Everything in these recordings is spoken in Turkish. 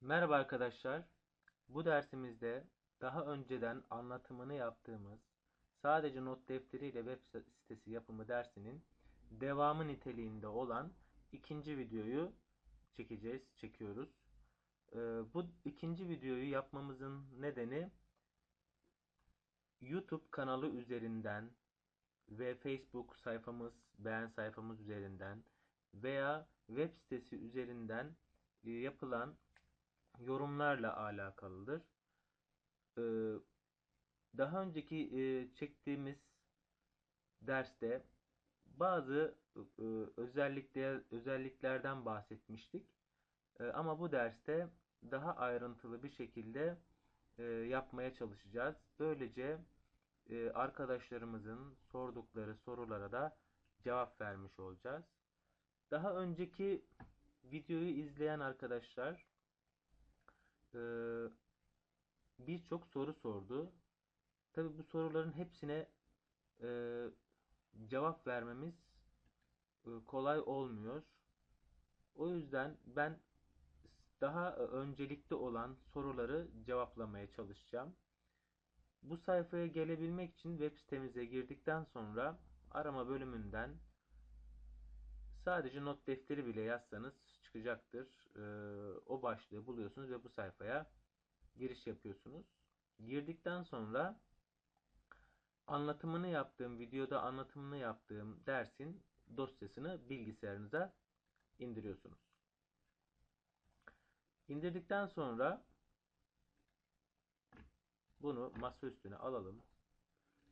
Merhaba arkadaşlar. Bu dersimizde daha önceden anlatımını yaptığımız sadece not defteri ile web sitesi yapımı dersinin devamı niteliğinde olan ikinci videoyu çekeceğiz, çekiyoruz. Ee, bu ikinci videoyu yapmamızın nedeni YouTube kanalı üzerinden ve Facebook sayfamız, beğen sayfamız üzerinden veya web sitesi üzerinden e, yapılan yorumlarla alakalıdır. Ee, daha önceki e, çektiğimiz derste bazı e, özellikler özelliklerden bahsetmiştik. E, ama bu derste daha ayrıntılı bir şekilde yapmaya çalışacağız. Böylece arkadaşlarımızın sordukları sorulara da cevap vermiş olacağız. Daha önceki videoyu izleyen arkadaşlar birçok soru sordu. Tabi bu soruların hepsine cevap vermemiz kolay olmuyor. O yüzden ben daha öncelikli olan soruları cevaplamaya çalışacağım. Bu sayfaya gelebilmek için web sitemize girdikten sonra arama bölümünden sadece not defteri bile yazsanız çıkacaktır. Ee, o başlığı buluyorsunuz ve bu sayfaya giriş yapıyorsunuz. Girdikten sonra anlatımını yaptığım, videoda anlatımını yaptığım dersin dosyasını bilgisayarınıza indiriyorsunuz. İndirdikten sonra bunu masa üstüne alalım.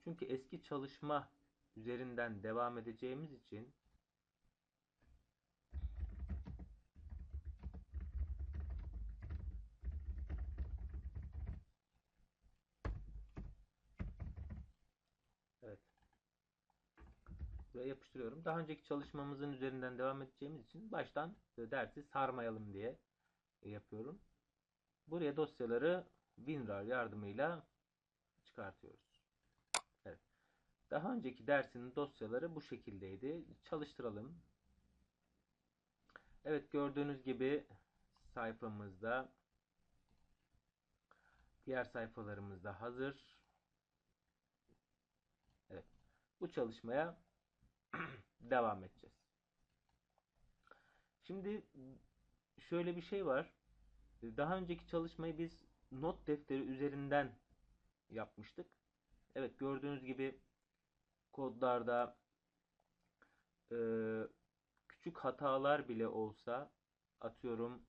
Çünkü eski çalışma üzerinden devam edeceğimiz için Buraya yapıştırıyorum. Daha önceki çalışmamızın üzerinden devam edeceğimiz için baştan e, dersi sarmayalım diye e, yapıyorum. Buraya dosyaları WinRAR yardımıyla çıkartıyoruz. Evet. Daha önceki dersinin dosyaları bu şekildeydi. Çalıştıralım. Evet gördüğünüz gibi sayfamızda diğer sayfalarımız da hazır. Evet. Bu çalışmaya devam edeceğiz. Şimdi şöyle bir şey var. Daha önceki çalışmayı biz not defteri üzerinden yapmıştık. Evet gördüğünüz gibi kodlarda e, küçük hatalar bile olsa atıyorum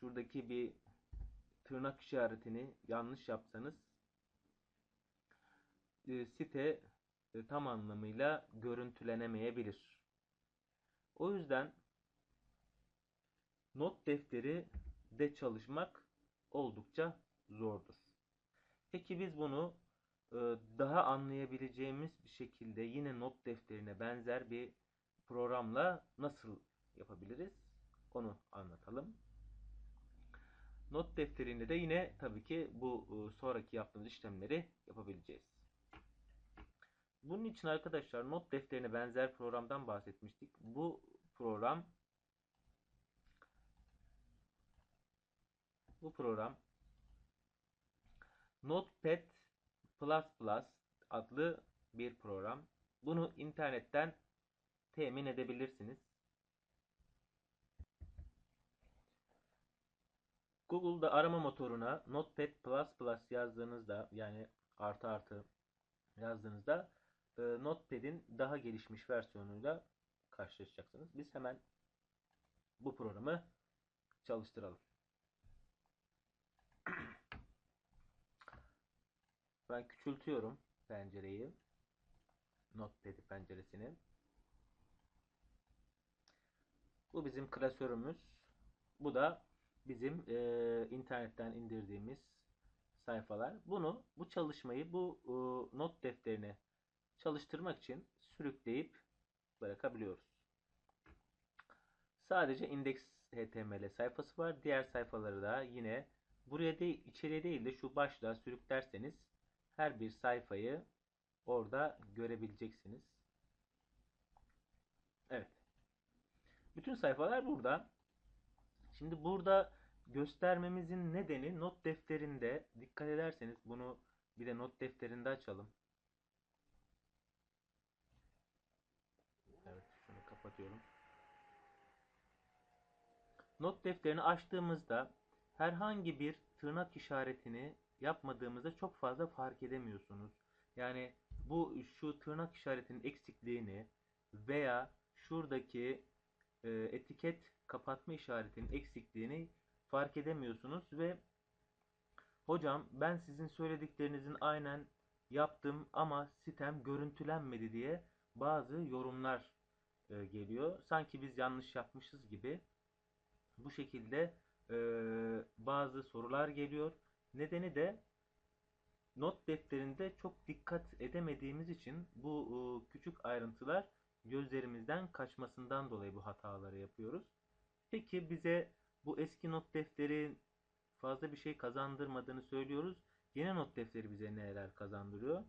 şuradaki bir tırnak işaretini yanlış yapsanız e, site tam anlamıyla görüntülenemeyebilir. O yüzden not defteri de çalışmak oldukça zordur. Peki biz bunu e, daha anlayabileceğimiz bir şekilde yine not defterine benzer bir programla nasıl yapabiliriz? Onu anlatalım. Not defterinde de yine tabii ki bu e, sonraki yaptığımız işlemleri yapabileceğiz. Bunun için arkadaşlar not defterine benzer programdan bahsetmiştik. Bu program bu program Notepad adlı bir program. Bunu internetten temin edebilirsiniz. Google'da arama motoruna Notepad yazdığınızda yani artı artı yazdığınızda e, Notepad'in daha gelişmiş versiyonuyla karşılaşacaksınız. Biz hemen bu programı çalıştıralım. Ben küçültüyorum pencereyi. Notepad penceresini. Bu bizim klasörümüz. Bu da bizim e, internetten indirdiğimiz sayfalar. Bunu, bu çalışmayı, bu e, not defterine çalıştırmak için sürükleyip bırakabiliyoruz. Sadece index.html sayfası var. Diğer sayfaları da yine buraya değil, içeriye değil de şu başlığa sürüklerseniz her bir sayfayı orada görebileceksiniz. Evet. Bütün sayfalar burada. Şimdi burada göstermemizin nedeni not defterinde dikkat ederseniz bunu bir de not defterinde açalım. Evet, şunu kapatıyorum. Not defterini açtığımızda herhangi bir tırnak işaretini yapmadığımızda çok fazla fark edemiyorsunuz. Yani bu şu tırnak işaretinin eksikliğini veya şuradaki e, etiket kapatma işaretinin eksikliğini fark edemiyorsunuz ve hocam ben sizin söylediklerinizin aynen yaptım ama sitem görüntülenmedi diye bazı yorumlar e, geliyor. Sanki biz yanlış yapmışız gibi bu şekilde e, bazı sorular geliyor. Nedeni de not defterinde çok dikkat edemediğimiz için bu e, küçük ayrıntılar gözlerimizden kaçmasından dolayı bu hataları yapıyoruz. Peki bize bu eski not defteri fazla bir şey kazandırmadığını söylüyoruz. Yeni not defteri bize neler kazandırıyor?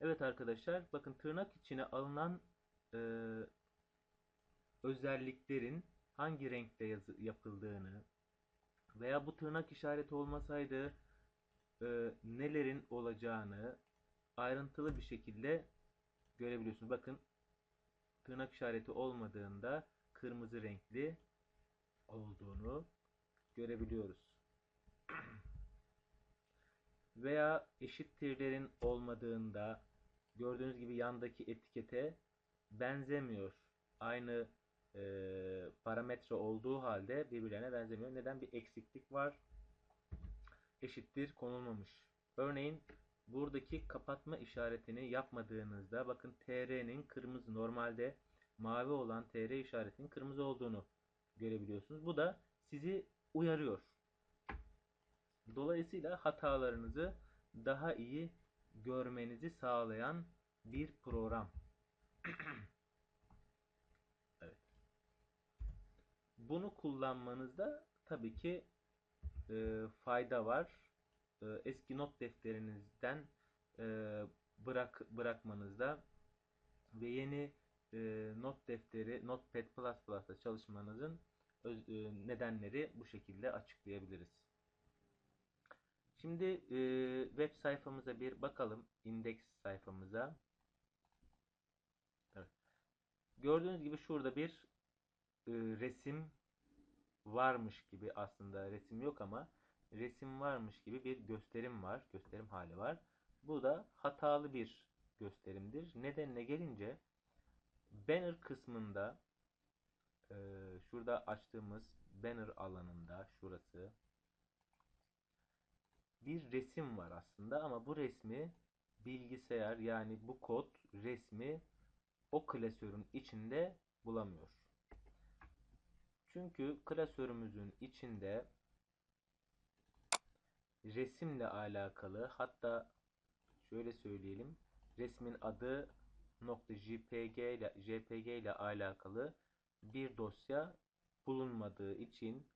Evet arkadaşlar bakın tırnak içine alınan e, özelliklerin hangi renkte yazı, yapıldığını veya bu tırnak işareti olmasaydı e, nelerin olacağını ayrıntılı bir şekilde görebiliyorsunuz. Bakın tırnak işareti olmadığında kırmızı renkli olduğunu görebiliyoruz. Veya eşittirlerin olmadığında gördüğünüz gibi yandaki etikete benzemiyor. Aynı e, parametre olduğu halde birbirlerine benzemiyor. Neden? Bir eksiklik var. Eşittir konulmamış. Örneğin buradaki kapatma işaretini yapmadığınızda bakın TR'nin kırmızı normalde mavi olan TR işaretinin kırmızı olduğunu görebiliyorsunuz. Bu da sizi uyarıyor. Dolayısıyla hatalarınızı daha iyi görmenizi sağlayan bir program. evet. Bunu kullanmanızda tabii ki e, fayda var. E, eski not defterinizden e, bırak bırakmanızda ve yeni e, not defteri Notepad++'da çalışmanızın öz, e, nedenleri bu şekilde açıklayabiliriz. Şimdi e, web sayfamıza bir bakalım. index sayfamıza. Gördüğünüz gibi şurada bir e, resim varmış gibi aslında resim yok ama resim varmış gibi bir gösterim var. Gösterim hali var. Bu da hatalı bir gösterimdir. Nedenine gelince banner kısmında e, şurada açtığımız banner alanında şurası bir resim var aslında ama bu resmi bilgisayar yani bu kod resmi o klasörün içinde bulamıyor. Çünkü klasörümüzün içinde resimle alakalı hatta şöyle söyleyelim resmin adı .jpg ile jpg ile alakalı bir dosya bulunmadığı için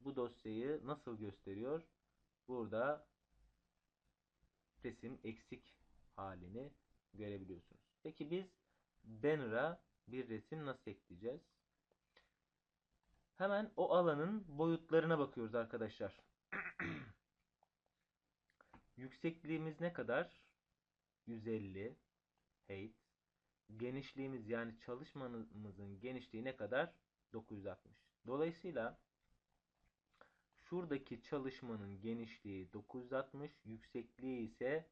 bu dosyayı nasıl gösteriyor? Burada resim eksik halini görebiliyorsunuz. Peki biz banner'a bir resim nasıl ekleyeceğiz? Hemen o alanın boyutlarına bakıyoruz arkadaşlar. Yüksekliğimiz ne kadar? 150 height. Genişliğimiz yani çalışmamızın genişliği ne kadar? 960. Dolayısıyla şuradaki çalışmanın genişliği 960, yüksekliği ise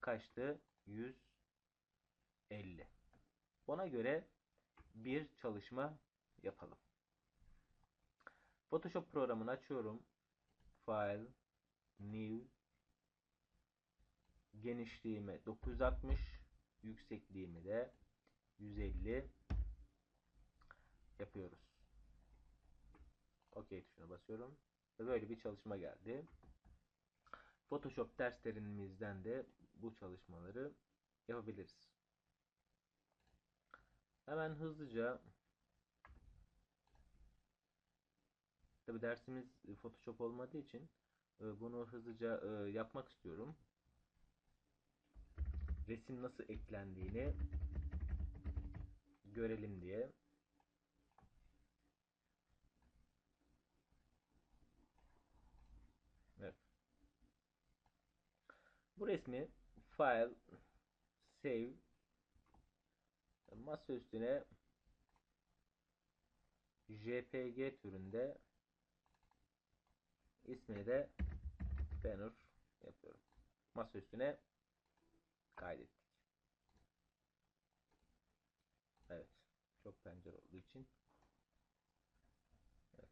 kaçtı? 150. Ona göre bir çalışma yapalım. Photoshop programını açıyorum. File, New, genişliğimi 960, yüksekliğimi de 150 yapıyoruz. OK tuşuna basıyorum. Böyle bir çalışma geldi. Photoshop derslerimizden de bu çalışmaları yapabiliriz. Hemen hızlıca Tabi dersimiz e, Photoshop olmadığı için e, bunu hızlıca e, yapmak istiyorum. Resim nasıl eklendiğini görelim diye. Evet. Bu resmi File Save masa üstüne JPG türünde ismini de banner yapıyorum. Masa üstüne kaydettik. Evet. Çok pencere olduğu için. Evet.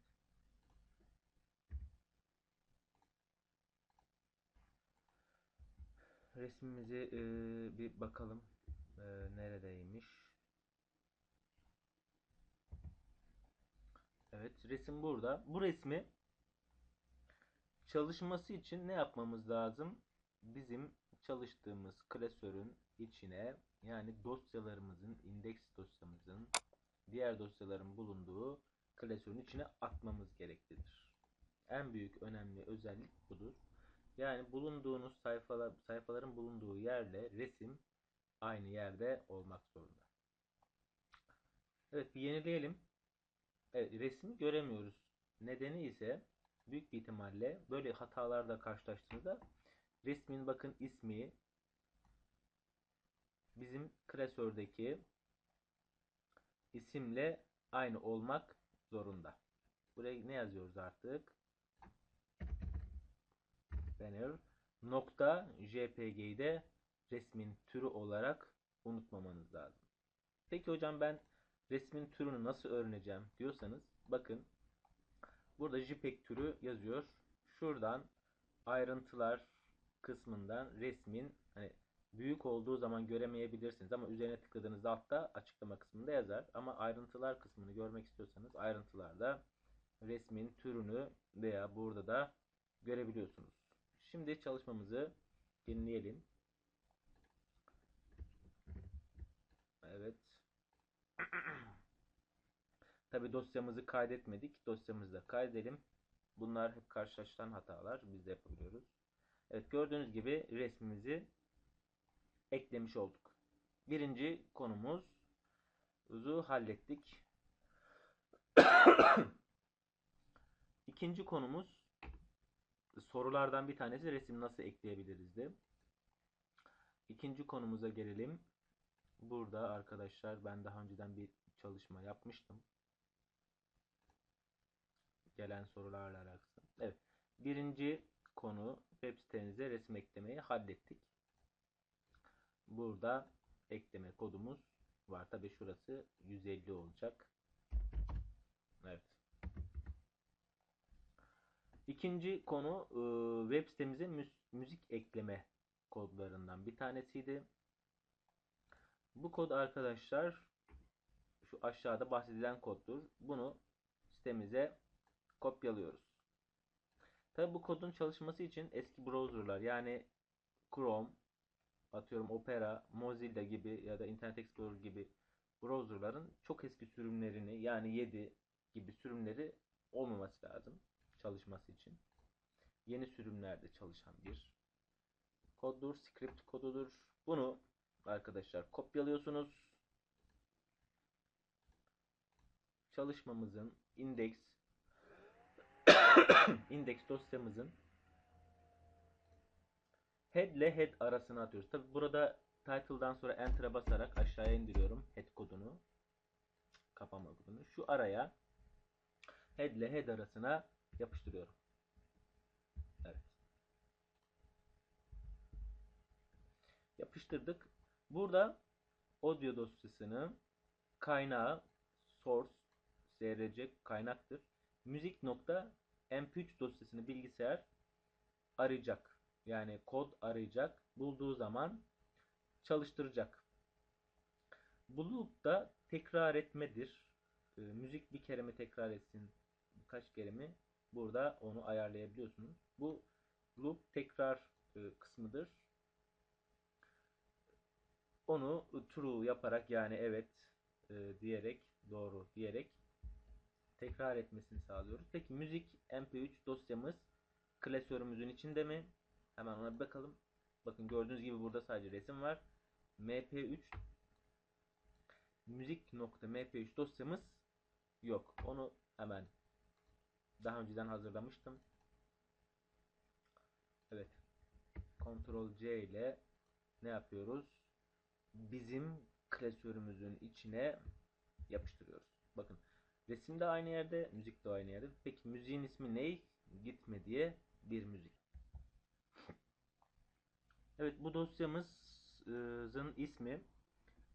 Resmimizi e, bir bakalım. E, neredeymiş? Evet, resim burada. Bu resmi çalışması için ne yapmamız lazım? Bizim çalıştığımız klasörün içine yani dosyalarımızın, indeks dosyamızın, diğer dosyaların bulunduğu klasörün içine atmamız gereklidir. En büyük önemli özellik budur. Yani bulunduğunuz sayfalar, sayfaların bulunduğu yerle resim aynı yerde olmak zorunda. Evet bir yenileyelim. Evet resmi göremiyoruz. Nedeni ise büyük bir ihtimalle böyle hatalarla karşılaştığınızda resmin bakın ismi bizim klasördeki isimle aynı olmak zorunda. Buraya ne yazıyoruz artık? Banner nokta jpg'yi de resmin türü olarak unutmamanız lazım. Peki hocam ben resmin türünü nasıl öğreneceğim diyorsanız bakın burada JPEG türü yazıyor. Şuradan ayrıntılar kısmından resmin hani büyük olduğu zaman göremeyebilirsiniz ama üzerine tıkladığınızda altta açıklama kısmında yazar. Ama ayrıntılar kısmını görmek istiyorsanız ayrıntılarda resmin türünü veya burada da görebiliyorsunuz. Şimdi çalışmamızı dinleyelim. Evet. Tabi dosyamızı kaydetmedik. Dosyamızı da kaydedelim. Bunlar hep karşılaşılan hatalar. Biz de yapabiliyoruz. Evet gördüğünüz gibi resmimizi eklemiş olduk. Birinci konumuzu hallettik. İkinci konumuz sorulardan bir tanesi resim nasıl ekleyebilirizdi. İkinci konumuza gelelim. Burada arkadaşlar ben daha önceden bir çalışma yapmıştım. Gelen sorularla alakalı. Evet. Birinci konu web sitenize resim eklemeyi hallettik. Burada ekleme kodumuz var. Tabi şurası 150 olacak. Evet. İkinci konu web sitemize müzik ekleme kodlarından bir tanesiydi. Bu kod arkadaşlar şu aşağıda bahsedilen koddur. Bunu sitemize kopyalıyoruz. Tabi bu kodun çalışması için eski browserlar yani Chrome, atıyorum Opera, Mozilla gibi ya da Internet Explorer gibi browserların çok eski sürümlerini yani 7 gibi sürümleri olmaması lazım çalışması için. Yeni sürümlerde çalışan bir koddur, script kodudur. Bunu arkadaşlar kopyalıyorsunuz. Çalışmamızın index index dosyamızın head ile head arasına atıyoruz. Tabi burada title'dan sonra enter'a basarak aşağıya indiriyorum head kodunu. Kapama kodunu. Şu araya head ile head arasına yapıştırıyorum. Evet. Yapıştırdık. Burada audio dosyasının kaynağı source src kaynaktır. Müzik nokta mp3 dosyasını bilgisayar arayacak. Yani kod arayacak. Bulduğu zaman çalıştıracak. Bu loop da tekrar etmedir. E, müzik bir kere mi tekrar etsin, kaç kere mi? Burada onu ayarlayabiliyorsunuz. Bu loop tekrar e, kısmıdır. Onu true yaparak yani evet e, diyerek doğru diyerek tekrar etmesini sağlıyoruz. Peki müzik mp3 dosyamız klasörümüzün içinde mi? Hemen ona bir bakalım. Bakın gördüğünüz gibi burada sadece resim var. mp3 müzik.mp3 dosyamız yok. Onu hemen daha önceden hazırlamıştım. Evet. Ctrl C ile ne yapıyoruz? Bizim klasörümüzün içine yapıştırıyoruz. Bakın resim de aynı yerde, müzik de aynı yerde. Peki müziğin ismi ne? Gitme diye bir müzik. Evet bu dosyamızın ismi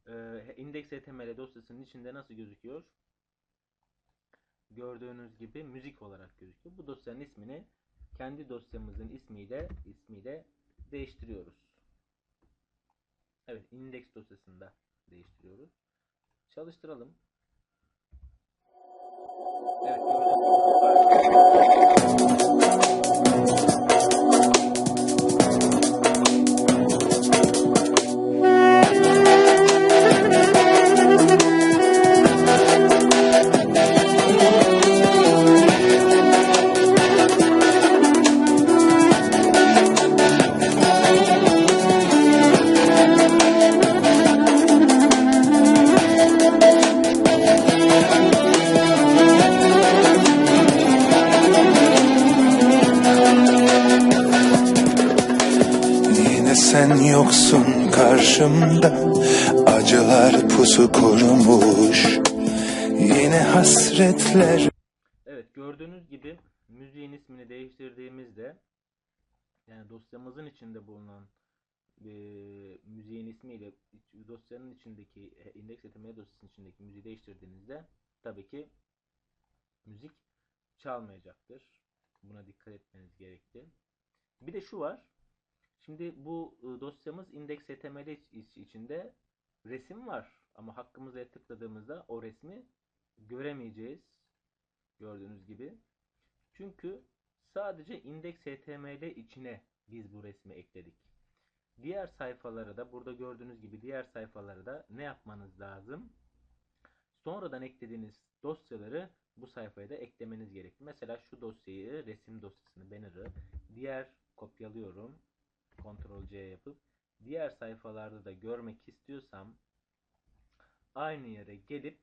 e, index.html dosyasının içinde nasıl gözüküyor? Gördüğünüz gibi müzik olarak gözüküyor. Bu dosyanın ismini kendi dosyamızın ismiyle ismiyle değiştiriyoruz. Evet, index dosyasında değiştiriyoruz. Çalıştıralım. Evet, Yine hasretler Evet gördüğünüz gibi müziğin ismini değiştirdiğimizde yani dosyamızın içinde bulunan e, müziğin ismiyle dosyanın içindeki e, index.html dosyasının içindeki müziği değiştirdiğinizde tabii ki müzik çalmayacaktır. Buna dikkat etmeniz gerekli. Bir de şu var. Şimdi bu e, dosyamız index.html iç- iç- içinde resim var ama hakkımıza tıkladığımızda o resmi göremeyeceğiz. Gördüğünüz gibi. Çünkü sadece index.html içine biz bu resmi ekledik. Diğer sayfaları da burada gördüğünüz gibi diğer sayfaları da ne yapmanız lazım? Sonradan eklediğiniz dosyaları bu sayfaya da eklemeniz gerekli. Mesela şu dosyayı, resim dosyasını, banner'ı diğer kopyalıyorum. Ctrl C yapıp diğer sayfalarda da görmek istiyorsam aynı yere gelip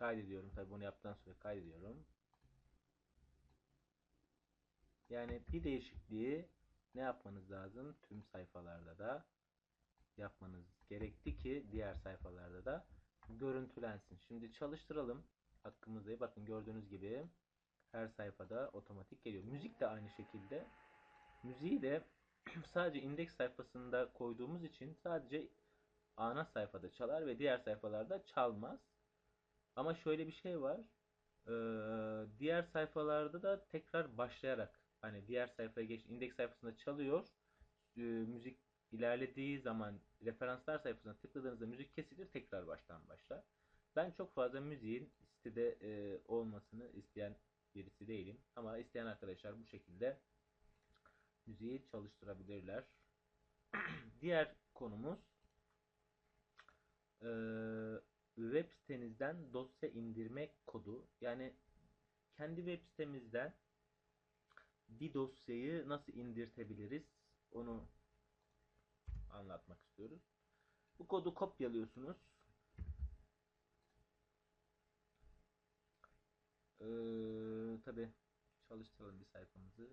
kaydediyorum. Tabi bunu yaptıktan sonra kaydediyorum. Yani bir değişikliği ne yapmanız lazım? Tüm sayfalarda da yapmanız gerekti ki diğer sayfalarda da görüntülensin. Şimdi çalıştıralım. Hakkımızda bakın gördüğünüz gibi her sayfada otomatik geliyor. Müzik de aynı şekilde. Müziği de sadece indeks sayfasında koyduğumuz için sadece ana sayfada çalar ve diğer sayfalarda çalmaz. Ama şöyle bir şey var. Ee, diğer sayfalarda da tekrar başlayarak hani diğer sayfaya geç indeks sayfasında çalıyor. Ee, müzik ilerlediği zaman referanslar sayfasına tıkladığınızda müzik kesilir tekrar baştan başlar. Ben çok fazla müziğin sitede e, olmasını isteyen birisi değilim. Ama isteyen arkadaşlar bu şekilde müziği çalıştırabilirler. Diğer konumuz eee web sitenizden dosya indirme kodu. Yani kendi web sitemizden bir dosyayı nasıl indirtebiliriz onu anlatmak istiyoruz. Bu kodu kopyalıyorsunuz. Ee, tabi çalıştıralım bir sayfamızı.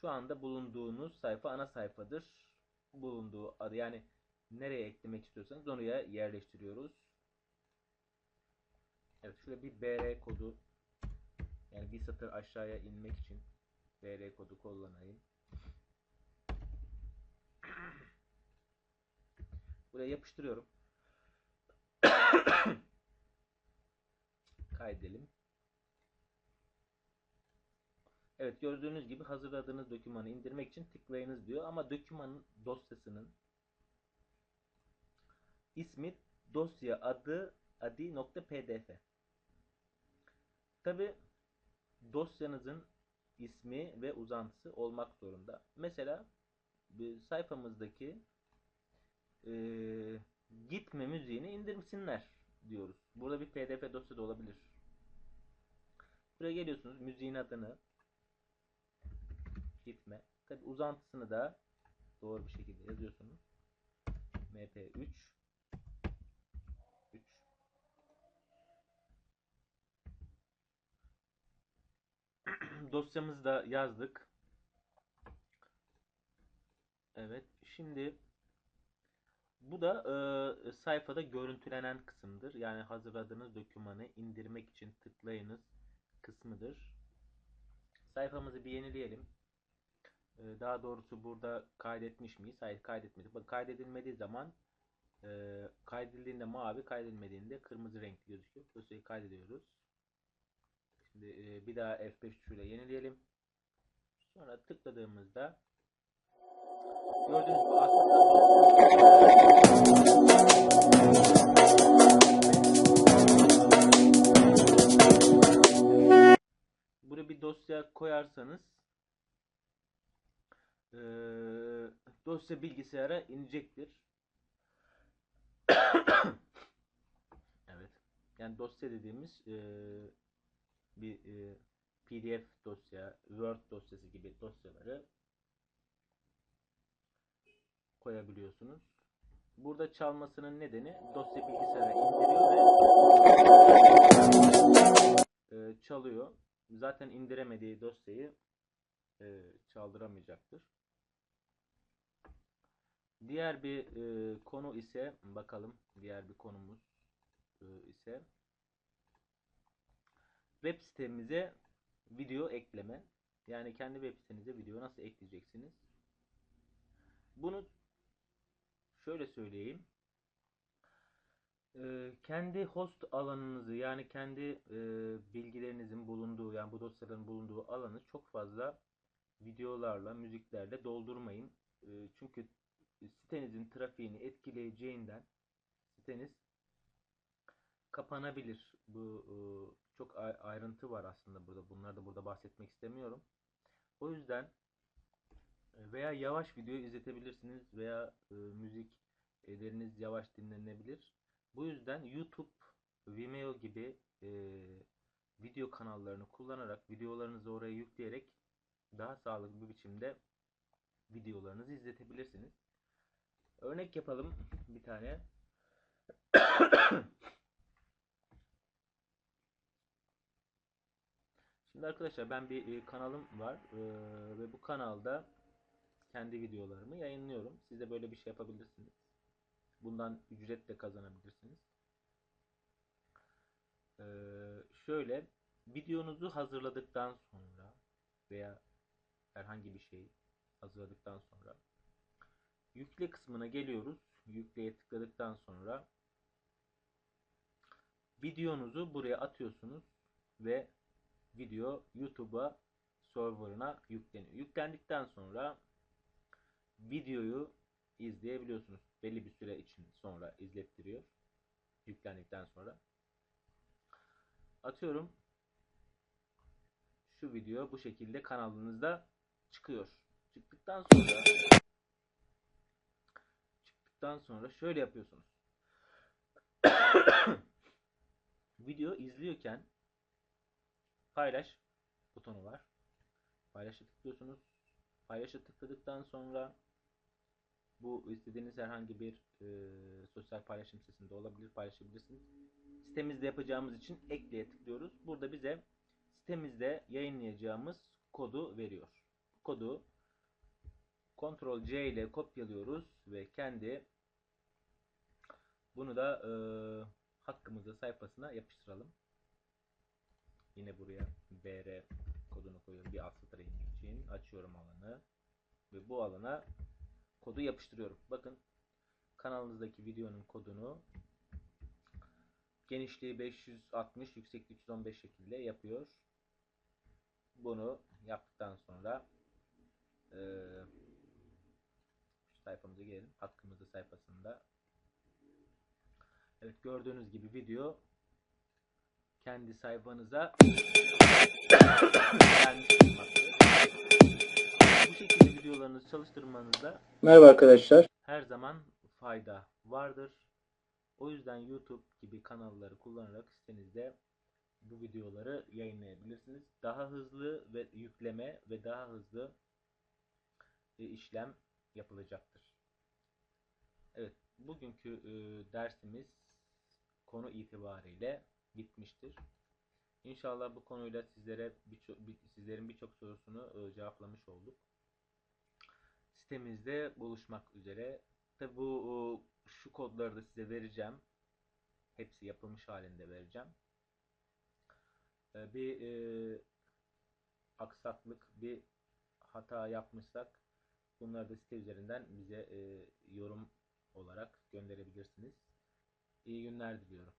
Şu anda bulunduğunuz sayfa ana sayfadır. Bulunduğu adı yani nereye eklemek istiyorsanız oraya yerleştiriyoruz. Evet şöyle bir BR kodu yani bir satır aşağıya inmek için BR kodu kullanayım. Buraya yapıştırıyorum. Kaydedelim. Evet gördüğünüz gibi hazırladığınız dokümanı indirmek için tıklayınız diyor ama dokümanın dosyasının ismi dosya adı adi.pdf. Tabi dosyanızın ismi ve uzantısı olmak zorunda. Mesela sayfamızdaki e, gitme müziğini indirsinler diyoruz. Burada bir pdf dosya da olabilir. Buraya geliyorsunuz müziğin adını gitme. Tabi uzantısını da doğru bir şekilde yazıyorsunuz. mp3 dosyamızı da yazdık. Evet. Şimdi bu da e, sayfada görüntülenen kısımdır. Yani hazırladığınız dokümanı indirmek için tıklayınız kısmıdır. Sayfamızı bir yenileyelim. E, daha doğrusu burada kaydetmiş miyiz? Hayır kaydetmedik. Bak kaydedilmediği zaman e, kaydedildiğinde mavi, kaydedilmediğinde kırmızı renkli gözüküyor. Dosyayı kaydediyoruz. E, bir daha F5 tuşuyla yenileyelim. Sonra tıkladığımızda gördüğünüz gibi aslında buraya bir dosya koyarsanız e, dosya bilgisayara inecektir. evet. Yani dosya dediğimiz e, bir e, PDF dosya, Word dosyası gibi dosyaları koyabiliyorsunuz. Burada çalmasının nedeni dosya bilgisayara indiriyor ve e, çalıyor. Zaten indiremediği dosyayı e, çaldıramayacaktır. Diğer bir e, konu ise bakalım diğer bir konumuz e, ise web sitemize video ekleme. Yani kendi web sitenize video nasıl ekleyeceksiniz? Bunu şöyle söyleyeyim. Ee, kendi host alanınızı yani kendi e, bilgilerinizin bulunduğu yani bu dosyaların bulunduğu alanı çok fazla videolarla, müziklerle doldurmayın. E, çünkü sitenizin trafiğini etkileyeceğinden siteniz kapanabilir. Bu e, çok ay- ayrıntı var aslında burada. Bunları da burada bahsetmek istemiyorum. O yüzden e, veya yavaş video izletebilirsiniz veya e, müzikleriniz yavaş dinlenebilir. Bu yüzden YouTube, Vimeo gibi e, video kanallarını kullanarak videolarınızı oraya yükleyerek daha sağlıklı bir biçimde videolarınızı izletebilirsiniz. Örnek yapalım bir tane. Şimdi arkadaşlar ben bir e, kanalım var e, ve bu kanalda kendi videolarımı yayınlıyorum. Siz de böyle bir şey yapabilirsiniz. Bundan ücret de kazanabilirsiniz. E, şöyle videonuzu hazırladıktan sonra veya herhangi bir şey hazırladıktan sonra yükle kısmına geliyoruz. Yükleye tıkladıktan sonra videonuzu buraya atıyorsunuz ve video YouTube'a serverına yükleniyor. Yüklendikten sonra videoyu izleyebiliyorsunuz. Belli bir süre için sonra izlettiriyor. Yüklendikten sonra. Atıyorum. Şu video bu şekilde kanalınızda çıkıyor. Çıktıktan sonra çıktıktan sonra şöyle yapıyorsunuz. video izliyorken paylaş butonu var. Paylaşa tıklıyorsunuz. Paylaşa tıkladıktan sonra bu istediğiniz herhangi bir e, sosyal paylaşım sitesinde olabilir, paylaşabilirsiniz. Sitemizde yapacağımız için ekleye tıklıyoruz. Burada bize sitemizde yayınlayacağımız kodu veriyor. Kodu Ctrl C ile kopyalıyoruz ve kendi bunu da e, hakkımızda sayfasına yapıştıralım. Yine buraya BR kodunu koyuyorum. Bir alt satır inmek için açıyorum alanı ve bu alana kodu yapıştırıyorum. Bakın kanalınızdaki videonun kodunu genişliği 560, yüksekliği 315 şekilde yapıyor. Bunu yaptıktan sonra eee sayfamıza gelelim. Hakkımızda sayfasında Evet gördüğünüz gibi video kendi sayfanıza bulunmaktadır. Bu şekilde videolarınızı çalıştırmanızda Merhaba arkadaşlar. her zaman fayda vardır. O yüzden YouTube gibi kanalları kullanarak sitenizde bu videoları yayınlayabilirsiniz. Daha hızlı ve yükleme ve daha hızlı işlem yapılacaktır. Evet, bugünkü e, dersimiz konu itibariyle bitmiştir. İnşallah bu konuyla sizlere birçok bir- sizlerin birçok sorusunu e, cevaplamış olduk. Sitemizde buluşmak üzere. Tabi bu e, şu kodları da size vereceğim. Hepsi yapılmış halinde vereceğim. E, Bir e, aksaklık, bir hata yapmışsak bunları da site üzerinden bize e, yorum olarak gönderebilirsiniz. İyi günler diliyorum.